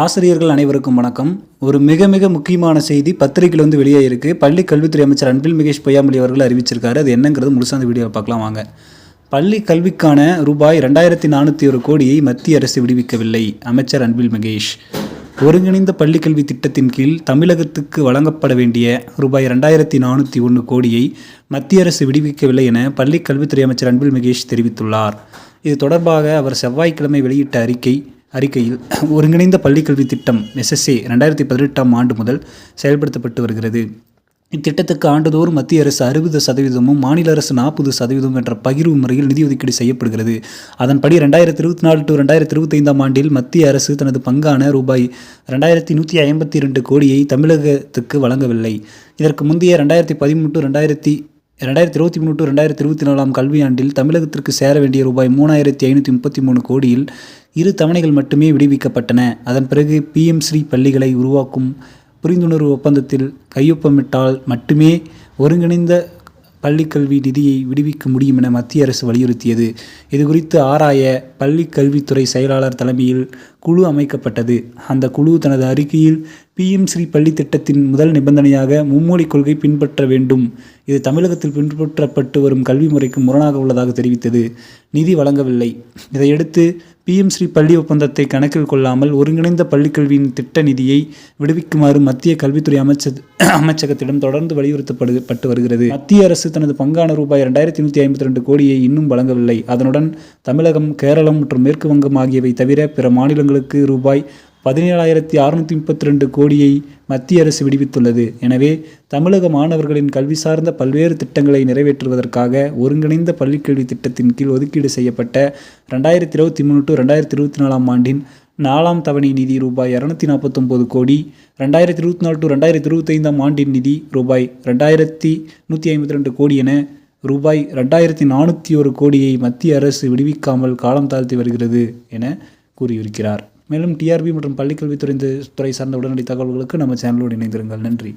ஆசிரியர்கள் அனைவருக்கும் வணக்கம். ஒரு மிக மிக முக்கியமான செய்தி பத்திரிகையில் வந்து வெளியே இருக்கு. பள்ளி கல்வித்துறை அமைச்சர் அன்பில் மகேஷ் பொய்யாமொழி அவர்கள் அறிவிச்சிருக்காரு. அது என்னங்கிறது முழுசாக அந்த வீடியோவை பார்க்கலாம் வாங்க. பள்ளி கல்விக்கான ரூபாய் ரெண்டாயிரத்தி நானூற்றி ஒரு கோடியை மத்திய அரசு விடுவிக்கவில்லை அமைச்சர் அன்பில் மகேஷ். ஒருங்கிணைந்த பள்ளிக்கல்வி திட்டத்தின் கீழ் தமிழகத்துக்கு வழங்கப்பட வேண்டிய ரூபாய் ரெண்டாயிரத்தி நானூற்றி ஒன்று கோடியை மத்திய அரசு விடுவிக்கவில்லை என பள்ளி கல்வித்துறை அமைச்சர் அன்பில் மகேஷ் தெரிவித்துள்ளார். இது தொடர்பாக அவர் செவ்வாய்க்கிழமை வெளியிட்ட அறிக்கை அறிக்கையில் ஒருங்கிணைந்த பள்ளிக்கல்வி திட்டம் எஸ்எஸ்ஏ ரெண்டாயிரத்தி பதினெட்டாம் ஆண்டு முதல் செயல்படுத்தப்பட்டு வருகிறது. இத்திட்டத்துக்கு ஆண்டுதோறும் மத்திய அரசு அறுபது சதவீதமும் மாநில அரசு நாற்பது சதவீதம் என்ற பகிர்வு முறையில் நிதி ஒதுக்கீடு செய்யப்படுகிறது. அதன்படி ரெண்டாயிரத்தி இருபத்தி நாலு டு ரெண்டாயிரத்தி இருபத்தைந்தாம் ஆண்டில் மத்திய அரசு தனது பங்கான ரூபாய் ரெண்டாயிரத்தி நூற்றி ஐம்பத்தி ரெண்டு கோடியை தமிழகத்துக்கு வழங்கவில்லை. இதற்கு முந்தைய ரெண்டாயிரத்தி பதிமூணு டு ரெண்டாயிரத்தி ரெண்டாயிரத்தி இருபத்தி மூணு டு ரெண்டாயிரத்தி இருபத்தி நாலாம் கல்வியாண்டில் தமிழகத்திற்கு சேர வேண்டிய ரூபாய் மூணாயிரத்தி ஐநூற்றி முப்பத்தி மூணு கோடியில் இரு தவணைகள் மட்டுமே விடுவிக்கப்பட்டன. அதன் பிறகு பிஎம் ஸ்ரீ பள்ளிகளை உருவாக்கும் புரிந்துணர்வு ஒப்பந்தத்தில் கையொப்பமிட்டால் மட்டுமே ஒருங்கிணைந்த பள்ளிக்கல்வி நிதியை விடுவிக்க முடியும் என மத்திய அரசு வலியுறுத்தியது. இது குறித்து ஆராய பள்ளி கல்வித்துறை செயலாளர் தலைமையில் குழு அமைக்கப்பட்டது. அந்த குழு தனது அறிக்கையில் பிஎம் ஸ்ரீ பள்ளி திட்டத்தின் முதல் நிபந்தனையாக மும்மொழி கொள்கை பின்பற்ற வேண்டும். இது தமிழகத்தில் பின்பற்றப்பட்டு வரும் கல்வி முறைக்கு முரணாக உள்ளதாக தெரிவித்தது. நிதி வழங்கவில்லை. இதையடுத்து பிஎம்ஸ்ரீ பள்ளி ஒப்பந்தத்தை கணக்கில் கொள்ளாமல் ஒருங்கிணைந்த பள்ளிக்கல்வியின் திட்ட நிதியை விடுவிக்குமாறு மத்திய கல்வித்துறை அமைச்ச அமைச்சகத்திடம் தொடர்ந்து வலியுறுத்தப்படு பட்டு வருகிறது. மத்திய அரசு தனது பங்கான ரூபாய் ரெண்டாயிரத்தி நூற்றி ஐம்பத்தி ரெண்டு கோடியை இன்னும் வழங்கவில்லை. அதனுடன் தமிழகம் கேரளம் மற்றும் மேற்கு வங்கம் ஆகியவை தவிர பிற மாநிலங்களுக்கு ரூபாய் பதினேழாயிரத்தி அறுநூற்றி முப்பத்தி ரெண்டு கோடியை மத்திய அரசு விடுவித்துள்ளது. எனவே தமிழக மாணவர்களின் கல்வி சார்ந்த பல்வேறு திட்டங்களை நிறைவேற்றுவதற்காக ஒருங்கிணைந்த பள்ளிக்கல்வி திட்டத்தின் கீழ் ஒதுக்கீடு செய்யப்பட்ட ரெண்டாயிரத்தி இருபத்தி மூணு டு ரெண்டாயிரத்தி இருபத்தி நாலாம் ஆண்டின் நாலாம் தவணை நிதி ரூபாய் இரநூத்தி நாற்பத்தொம்போது கோடி ரெண்டாயிரத்தி இருபத்தி நாலு டு ரெண்டாயிரத்தி இருபத்தைந்தாம் ஆண்டின் நிதி ரூபாய் ரெண்டாயிரத்தி நூற்றி ஐம்பத்தி ரெண்டு கோடி என ரூபாய் ரெண்டாயிரத்தி நானூற்றி ஒரு கோடியை மத்திய அரசு விடுவிக்காமல் காலம் தாழ்த்தி வருகிறது என கூறியிருக்கிறார். மேலும் டிஆர்பி மற்றும் பள்ளிக்கல்வித்துறை துறை சார்ந்த உடனடி தகவல்களுக்கு நம்ம சேனலோடு இணைந்திருங்கள். நன்றி.